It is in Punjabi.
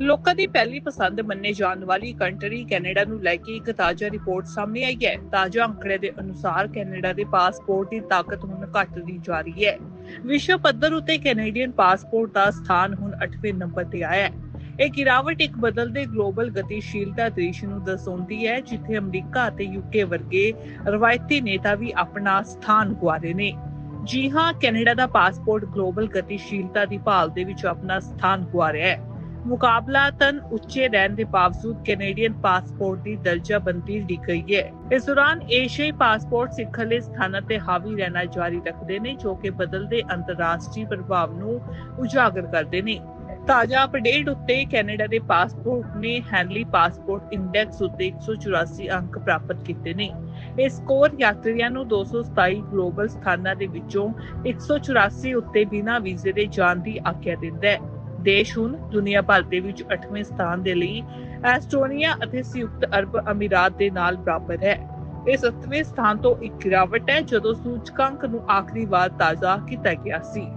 ਲੋਕਾਂ ਦੀ ਪਹਿਲੀ ਪਸੰਦ ਮੰਨੇ ਜਾਣ ਵਾਲੀ ਕੰਟਰੀ ਕੈਨੇਡਾ ਨੂੰ ਲੈ ਕੇ ਇੱਕ ਤਾਜ਼ਾ ਰਿਪੋਰਟ ਸਾਹਮਣੇ ਆਈ ਹੈ। ਤਾਜ਼ਾ ਅੰਕੜੇ ਦੇ ਅਨੁਸਾਰ ਕੈਨੇਡਾ ਦੇ ਪਾਸਪੋਰਟ ਦੀ ਤਾਕਤ ਹੁਣ ਘਟਦੀ ਜਾ ਰਹੀ ਹੈ। ਵਿਸ਼ਵ ਪੱਧਰ ਉਤੇ ਕੈਨੇਡੀਅਨ ਪਾਸਪੋਰਟ ਦਾ ਸਥਾਨ ਹੁਣ 8ਵੇਂ ਨੰਬਰ ਤੇ ਆਇਆ ਹੈ। ਇਹ ਗਿਰਾਵਟ ਇੱਕ ਬਦਲਦੇ ਗਲੋਬਲ ਗਤੀਸ਼ੀਲਤਾ ਦ੍ਰਿਸ਼ ਨੂੰ ਦਰਸਾਉਂਦੀ ਹੈ, ਜਿੱਥੇ ਅਮਰੀਕਾ ਅਤੇ ਯੂਕੇ ਵਰਗੇ ਰਵਾਇਤੀ ਨੇਤਾ ਵੀ ਆਪਣਾ ਸਥਾਨ ਗੁਆ ਰਹੇ ਨੇ। ਜੀ ਹਾਂ, ਕੈਨੇਡਾ ਦਾ ਪਾਸਪੋਰਟ ਗਲੋਬਲ ਗਤੀਸ਼ੀਲਤਾ ਦੀ ਭਾਲ ਦੇ ਵਿੱਚ ਆਪਣਾ ਸਥਾਨ ਗੁਆ ਰਿਹਾ ਹੈ। ਮੁਕਾਬਲਾਤਨ ਉੱਚੇ ਰਹਿਣ ਦੇ ਬਾਵਜੂਦ ਕੈਨੇਡੀਅਨ ਪਾਸਪੋਰਟ ਦੀ ਦਰਜਾਬੰਦੀ ਡਿੱਗ ਗਈ ਹੈ। ਇਸ ਦੌਰਾਨ ਏਸ਼ੀਆਈ ਪਾਸਪੋਰਟ ਸਿੱਖਲੇ ਸਥਾਨਾਂ ਤੇ ਹਾਵੀ ਰਹਿਣਾ ਜਾਰੀ ਰੱਖਦੇ ਨੇ, ਜੋ ਕਿ ਬਦਲਦੇ ਅੰਤਰਰਾਸ਼ਟਰੀ ਪ੍ਰਭਾਵ ਨੂੰ ਉਜਾਗਰ ਕਰਦੇ ਨੇ। ਤਾਜ਼ਾ ਅਪਡੇਟ ਉੱਤੇ ਕੈਨੇਡਾ ਦੇ ਪਾਸਪੋਰਟ ਨੇ ਹੈਨਲੀ ਪਾਸਪੋਰਟ ਇੰਡੈਕਸ ਉੱਤੇ 184 ਅੰਕ ਪ੍ਰਾਪਤ ਕੀਤੇ ਨੇ। ਇਹ ਸਕੋਰ ਯਾਤਰੀਆਂ ਨੂੰ 227 ਗਲੋਬਲ ਸਥਾਨਾਂ ਦੇ ਵਿੱਚੋਂ 184 ਉੱਤੇ ਬਿਨਾਂ ਵੀਜ਼ੇ ਦੇ ਜਾਣ ਦੀ ਆਗਿਆ ਦਿੰਦਾ ਹੈ। ਦੇਸ਼ ਹੁਣ ਦੁਨੀਆ ਭਰ ਦੇ ਵਿੱਚ 8ਵੇਂ ਸਥਾਨ ਦੇ ਲਈ ਐਸਟੋਨੀਆ ਅਤੇ ਸੰਯੁਕਤ ਅਰਬ ਅਮੀਰਾਤ ਦੇ ਨਾਲ ਬਰਾਬਰ ਹੈ। ਇਹ 7ਵੇਂ ਸਥਾਨ ਤੋਂ ਇੱਕ ਗਿਰਾਵਟ ਹੈ, ਜਦੋਂ ਸੂਚਕਾਂਕ ਨੂੰ ਆਖਰੀ ਵਾਰ ਤਾਜ਼ਾ ਕੀਤਾ ਗਿਆ ਸੀ।